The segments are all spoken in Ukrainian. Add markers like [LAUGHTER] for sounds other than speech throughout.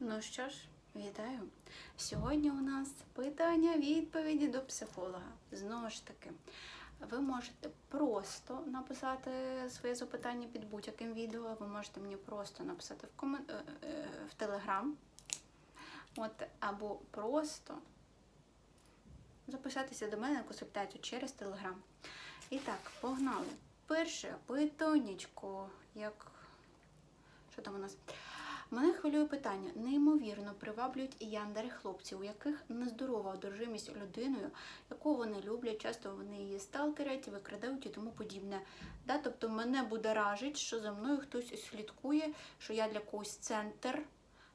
Ну що ж, вітаю. Сьогодні у нас питання відповіді до психолога. Знову ж таки, ви можете просто написати своє запитання під будь-яким відео. Ви можете мені просто написати в комен... е, е, в Телеграм. От, або просто записатися до мене на консультацію через Телеграм. І так, погнали. Перше питонечко, як. Що там у нас? Мене хвилює питання. Неймовірно приваблюють яндери хлопці, у яких нездорова одержимість людиною, яку вони люблять, часто вони її сталкерять, викрадають і тому подібне. Да? Тобто мене будоражить, що за мною хтось слідкує, що я для когось центр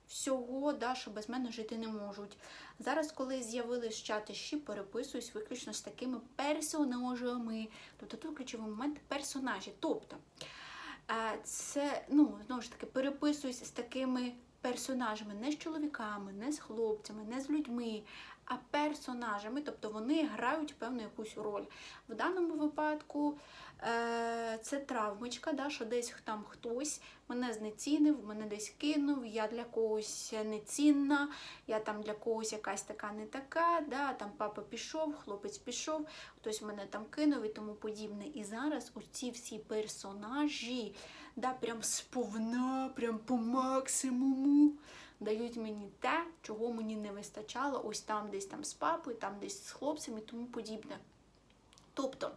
всього, да, що без мене жити не можуть. Зараз, коли з'явились чати щі, переписуюсь виключно з такими персонажами. Тобто тут ключовий момент персонажі. Тобто це, ну, знову ж таки, переписуюсь з такими персонажами, не з чоловіками, не з хлопцями, не з людьми, а персонажами, тобто вони грають певну якусь роль. В даному випадку е, це травмочка, да, що десь там хтось мене знецінив, мене десь кинув, я для когось нецінна, я там для когось якась така не така, да, там папа пішов, хлопець пішов, хтось мене там кинув і тому подібне. І зараз оці всі персонажі, да, прям сповна, прям по максимуму дають мені те, чого мені не вистачало, ось там десь там з папою, там десь з хлопцем і тому подібне. Тобто,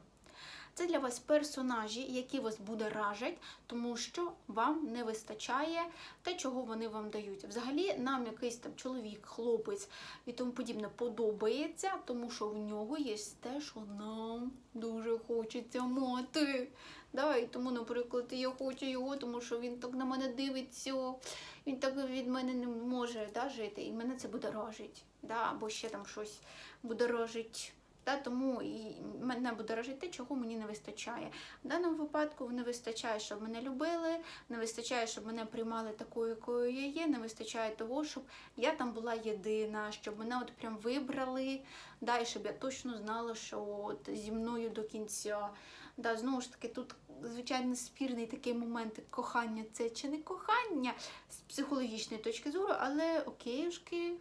це для вас персонажі, які вас будоражать, тому що вам не вистачає те, чого вони вам дають. Взагалі, нам якийсь там чоловік, хлопець і тому подібне подобається, тому що в нього є те, що нам дуже хочеться мати. Да, і тому, наприклад, я хочу його, тому що він так на мене дивиться, він так від мене не може да, жити, і мене це будоражить. Да, або ще там щось будоражить. Да, тому і мене будоражить те, чого мені не вистачає. В даному випадку не вистачає, щоб мене любили, не вистачає, щоб мене приймали такою, якою я є, не вистачає того, щоб я там була єдина, щоб мене от прям вибрали, да, і щоб я точно знала, що от зі мною до кінця. Да, знову ж таки, тут, звичайно, спірний такий момент кохання це чи не кохання з психологічної точки зору, але окейшки,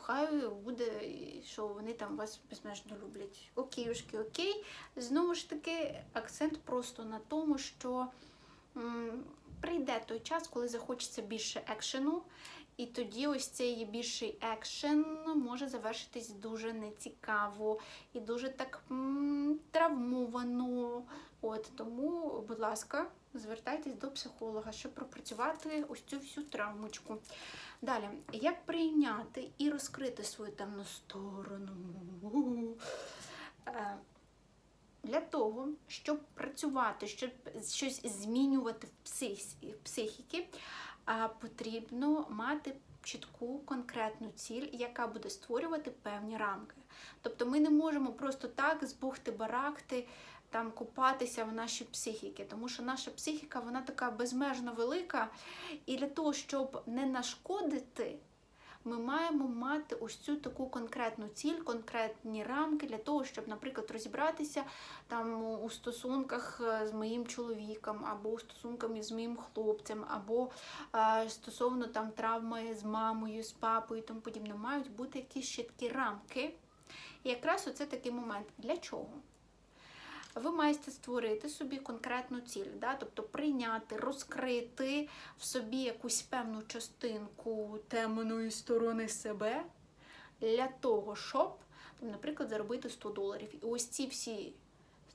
хай буде, що вони там вас безмежно люблять. Окейшки, окей. Знову ж таки, акцент просто на тому, що м, прийде той час, коли захочеться більше екшену. І тоді ось цей більший екшен може завершитись дуже нецікаво і дуже так м, травмовано. От тому, будь ласка, звертайтесь до психолога, щоб пропрацювати ось цю всю травмочку. Далі, як прийняти і розкрити свою темну сторону? Е, Для того, щоб працювати, щоб щось змінювати в психі- в психіки, потрібно мати чітку конкретну ціль, яка буде створювати певні рамки. Тобто ми не можемо просто так збухти барахти, там купатися в нашій психіки, тому що наша психіка вона така безмежно велика, і для того, щоб не нашкодити. Ми маємо мати ось цю таку конкретну ціль, конкретні рамки для того, щоб, наприклад, розібратися там у стосунках е, з моїм чоловіком, або у стосунках з моїм хлопцем, або е, стосовно там травми з мамою, з папою тому подібне. Мають бути якісь чіткі рамки. І якраз оце такий момент. Для чого? Ви маєте створити собі конкретну ціль, да? тобто прийняти, розкрити в собі якусь певну частинку темної сторони себе для того, щоб, наприклад, заробити 100 доларів. І ось ці всі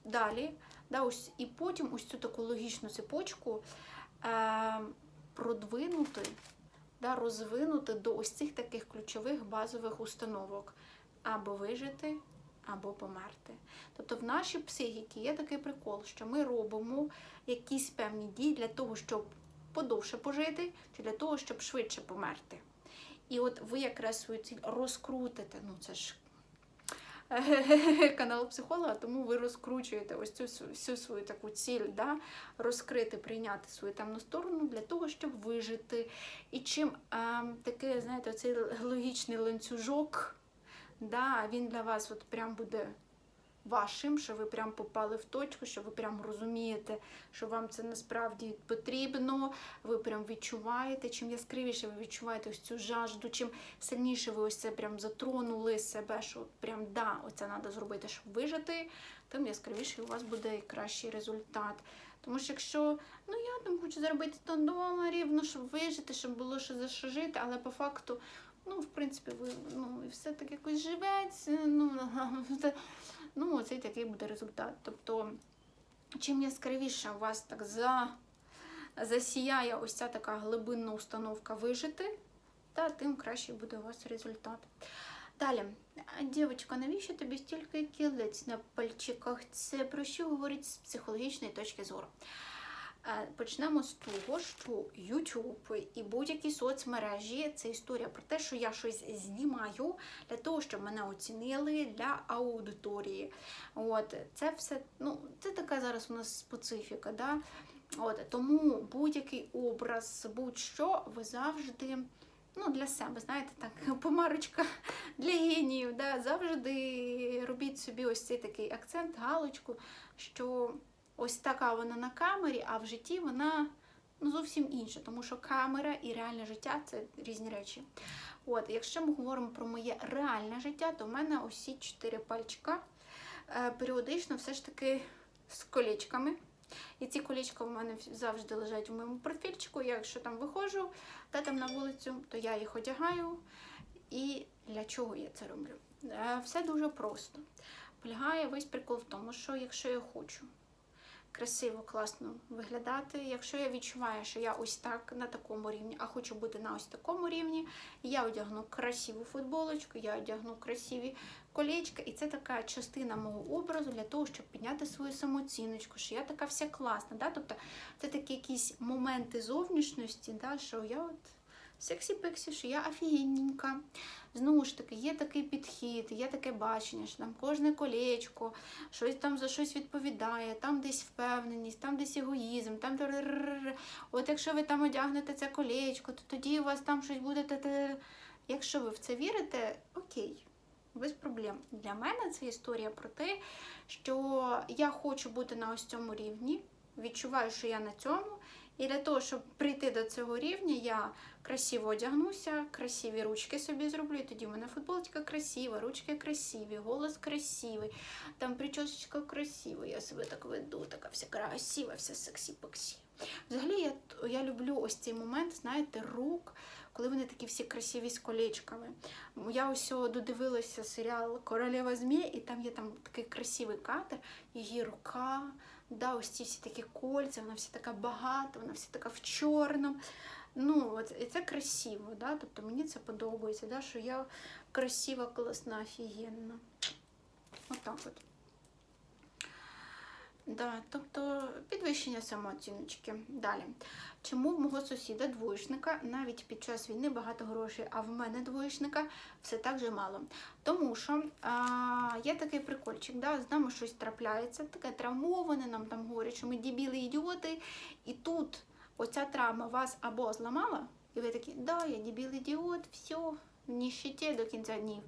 далі, да, ось, і потім ось цю таку логічну цепочку е, продвинути, да, розвинути до ось цих таких ключових базових установок. Або вижити, або померти. Тобто в нашій психіці є такий прикол, що ми робимо якісь певні дії для того, щоб подовше пожити, чи для того, щоб швидше померти. І от ви якраз свою ціль розкрутите, ну це ж [LAUGHS] канал психолога, тому ви розкручуєте ось цю всю свою таку ціль, да? розкрити, прийняти свою темну сторону для того, щоб вижити. І чим а, такий, знаєте, цей логічний ланцюжок, да, він для вас от прям буде вашим, що ви прям попали в точку, що ви прям розумієте, що вам це насправді потрібно, ви прям відчуваєте, чим яскравіше ви відчуваєте ось цю жажду, чим сильніше ви ось це прям затронули себе, що прям да, оце треба зробити, щоб вижити, тим яскравіший у вас буде і кращий результат. Тому що якщо ну я там хочу заробити 100 доларів, ну щоб вижити, щоб було що за що жити, але по факту, ну в принципі, ви ну все так якось живеться, ну, [LAUGHS] ну оцей такий буде результат. Тобто, чим яскравіше у вас так за, засіяє ось ця така глибинна установка вижити, та тим кращий буде у вас результат. Далі, дівчинка, навіщо тобі стільки кілець на пальчиках? Це про що говорить з психологічної точки зору? Почнемо з того, що YouTube і будь-які соцмережі це історія про те, що я щось знімаю для того, щоб мене оцінили для аудиторії. От це все, ну це така зараз у нас специфіка. Да? От тому будь-який образ, будь-що ви завжди. Ну, для себе, знаєте, так, [LAUGHS] помарочка для геніїв, да, завжди робіть собі ось цей такий акцент, галочку, що ось така вона на камері, а в житті вона ну, зовсім інша, тому що камера і реальне життя це різні речі. От, якщо ми говоримо про моє реальне життя, то в мене ось чотири пальчика е, періодично все ж таки з колечками. І ці колечка в мене завжди лежать у моєму портфельчику. Я якщо там виходжу та там на вулицю, то я їх одягаю. І для чого я це роблю? Е, Все дуже просто. Полягає весь прикол в тому, що якщо я хочу красиво, класно виглядати, якщо я відчуваю, що я ось так на такому рівні, а хочу бути на ось такому рівні, я одягну красиву футболочку, я одягну красиві колечка, і це така частина мого образу для того, щоб підняти свою самооціночку, що я така вся класна. Да? Тобто це такі якісь моменти зовнішності, да? що я от сексі-пексі, що я офігенненька. Знову ж таки, є такий підхід, є таке бачення, що там кожне колечко, щось там за щось відповідає, там десь впевненість, там десь егоїзм, там. От якщо ви там одягнете це колечко, то тоді у вас там щось буде. Якщо ви в це вірите, окей, без проблем. Для мене це історія про те, що я хочу бути на ось цьому рівні, відчуваю, що я на цьому. І для того, щоб прийти до цього рівня, я красиво одягнуся, красиві ручки собі зроблю. І тоді в мене футболочка красива, ручки красиві, голос красивий, там причосочка красива. Я себе так веду, така вся красива, вся сексі-пексі. Взагалі, я, я люблю ось цей момент, знаєте, рук, коли вони такі всі красиві з колечками. Я ось додивилася серіал Королева Змія, і там є там такий красивий кадр, її рука. Да, ось ці всі такі кольця, вона вся така багата, вона вся така в чорному. Ну, от, і це красиво, да? тобто мені це подобається, да? що я красива, класна, офігенна. Отак от. Да, тобто підвищення самооціночки. Далі. Чому в мого сусіда двоєчника навіть під час війни багато грошей, а в мене двоєчника все так же мало? Тому що а, є такий прикольчик, да, з нами щось трапляється, таке травмоване, нам там говорять, що ми дебіли ідіоти, і тут оця травма вас або зламала, і ви такі, да, я дебіл ідіот, все, в ніщиті до кінця днів.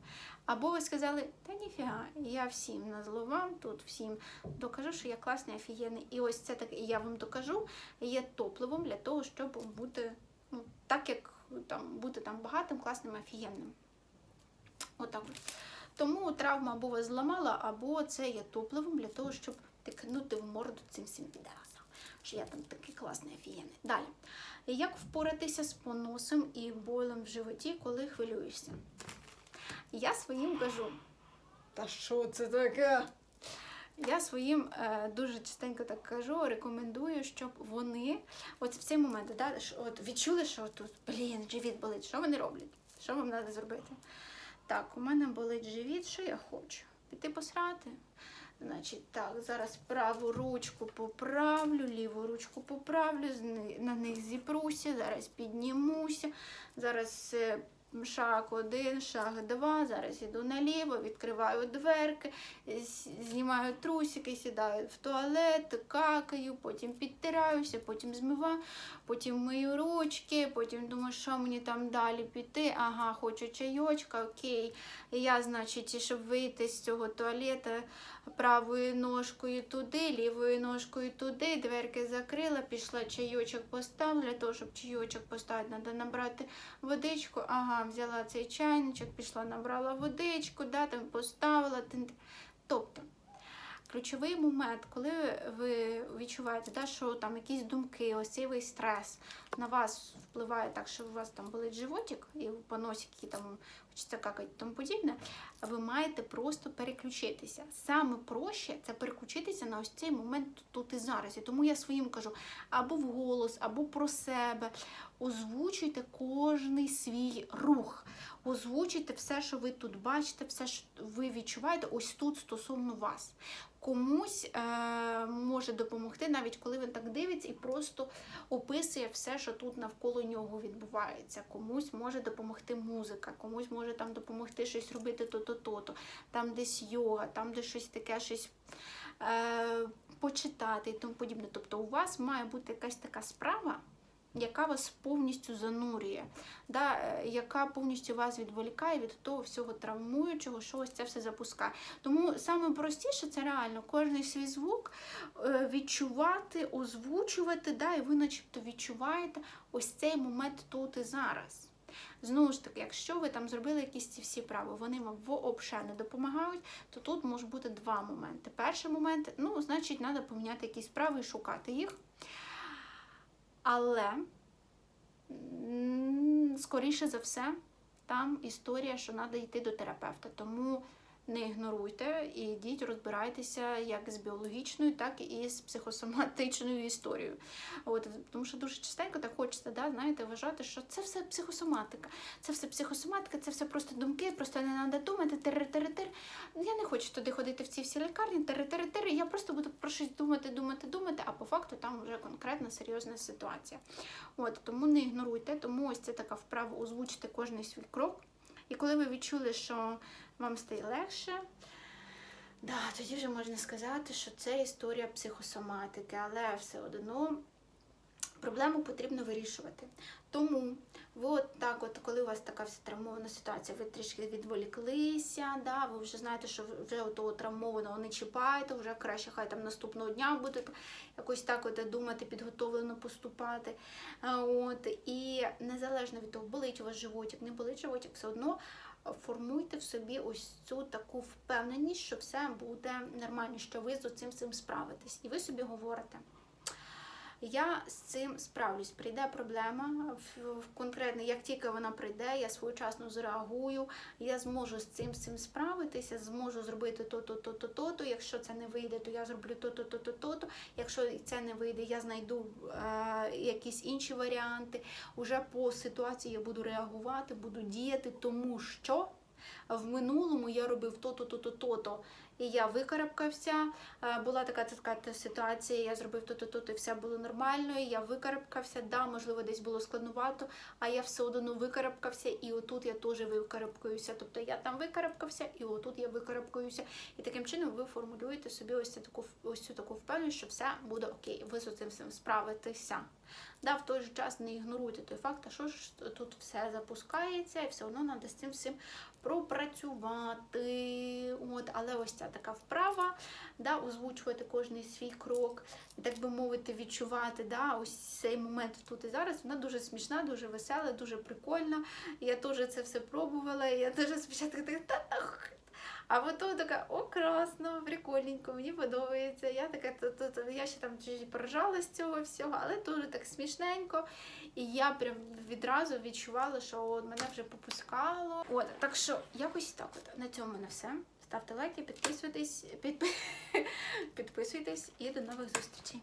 Або ви сказали, та ніфіга, я всім назло вам тут, всім докажу, що я класний, офігенний. І ось це так, я вам докажу, є топливом для того, щоб бути ну, так, як там, бути там багатим, класним, офігенним. Отак. от. Тому травма або вас зламала, або це є топливом для того, щоб тикнути в морду цим всім підарасам. Що я там такий класний, офігенний. Далі. Як впоратися з поносом і болем в животі, коли хвилюєшся? Я своїм кажу, та що це таке? Я своїм е, дуже частенько так кажу, рекомендую, щоб вони от в цей момент да, от відчули, що тут, блін, живіт болить. Що вони роблять? Що вам треба зробити? Так, у мене болить живіт, що я хочу? Піти посрати. Значить, так, зараз праву ручку поправлю, ліву ручку поправлю, на них зіпруся, зараз піднімуся, зараз е, шаг один, шаг два. Зараз іду наліво, відкриваю дверки, знімаю трусики, сідаю в туалет, какаю, потім підтираюся, потім змиваю, потім мию ручки, потім думаю, що мені там далі піти. Ага, хочу чайочка, окей. Я, значить, щоб вийти з цього туалета правою ножкою туди, лівою ножкою туди, дверки закрила, пішла чайочок поставила. Для того, щоб чайочок поставити, треба набрати водичку. Ага, взяла цей чайничок, пішла, набрала водичку, да, там поставила. Тобто, ключовий момент, коли ви відчуваєте, да, що там якісь думки, ось цей стрес на вас впливає так, що у вас там болить животик і поносики там хочеться какати і тому подібне, ви маєте просто переключитися. Саме проще це переключитися на ось цей момент тут і зараз. І тому я своїм кажу або вголос, або про себе. Озвучуйте кожний свій рух. Озвучуйте все, що ви тут бачите, все, що ви відчуваєте, ось тут стосовно вас. Комусь е, може допомогти, навіть коли він так дивиться і просто описує все, що тут навколо нього відбувається. Комусь може допомогти музика, комусь може там допомогти щось робити то-то, то-то, там десь йога, там десь щось таке, щось е, почитати і тому подібне. Тобто у вас має бути якась така справа, яка вас повністю занурює, да, е, яка повністю вас відволікає від того всього травмуючого, що ось це все запускає. Тому саме простіше це реально кожний свій звук е, відчувати, озвучувати, да, і ви начебто відчуваєте ось цей момент тут і зараз. Знову ж таки, якщо ви там зробили якісь ці всі прави, вони вам вообще не допомагають, то тут може бути два моменти. Перший момент, ну, значить, треба поміняти якісь справи і шукати їх. Але, скоріше за все, там історія, що треба йти до терапевта. Тому не ігноруйте і йдіть, розбирайтеся як з біологічною, так і з психосоматичною історією. От, тому що дуже частенько так хочеться, да, знаєте, вважати, що це все психосоматика. Це все психосоматика, це все просто думки, просто не треба думати, тер-тер-тер. Я не хочу туди ходити в ці всі лікарні, тер-тер-тер. Я просто буду про щось думати, думати, думати, а по факту там вже конкретна серйозна ситуація. От, тому не ігноруйте, тому ось це така вправа озвучити кожний свій крок. І коли ви відчули, що вам стає легше, да, тоді вже можна сказати, що це історія психосоматики, але все одно проблему потрібно вирішувати. Тому от так, от, коли у вас така вся травмована ситуація, ви трішки відволіклися, да, ви вже знаєте, що вже того травмованого не чіпаєте, вже краще хай там наступного дня буде якось так от думати, підготовлено поступати. От, і незалежно від того, болить у вас животик, не болить животик, все одно формуйте в собі ось цю таку впевненість, що все буде нормально, що ви з цим всім справитесь. І ви собі говорите. Я з цим справлюсь. Прийде проблема в, конкретно, як тільки вона прийде, я своєчасно зреагую, я зможу з цим всім справитися, зможу зробити то-то, то-то, то-то. Якщо це не вийде, то я зроблю то-то, то-то, то-то. Якщо це не вийде, я знайду е, якісь інші варіанти. Уже по ситуації я буду реагувати, буду діяти, тому що. В минулому я робив то-то, то-то, то-то, і я викарабкався. Е, Була така така ситуація, я зробив то-то, то-то, і все було нормально. і Я викарабкався. Да, можливо, десь було складновато, а я все одно викарабкався, і отут я теж викарабкаюся. Тобто я там викарабкався, і отут я викарабкаюся. І таким чином ви формулюєте собі ось цю таку ось цю таку впевненість, що все буде окей. Ви з цим всім справитеся. Да, в той же час не ігноруйте той факт, що ж тут все запускається, і все одно треба з цим всім пропрацювати. От, але ось ця така вправа, да, озвучувати кожний свій крок, так би мовити, відчувати да, ось цей момент тут і зараз. Вона дуже смішна, дуже весела, дуже прикольна. Я теж це все пробувала. і Я теж спочатку така. А потім така, о, красно, прикольненько, мені подобається. Я така, то, то, то, я ще там поражала з цього всього, але дуже так смішненько. І я прям відразу відчувала, що от мене вже попускало. От, так що якось так от. На цьому на все. Ставте лайки, підписуйтесь, підпи... [LAUGHS] підписуйтесь і до нових зустрічей.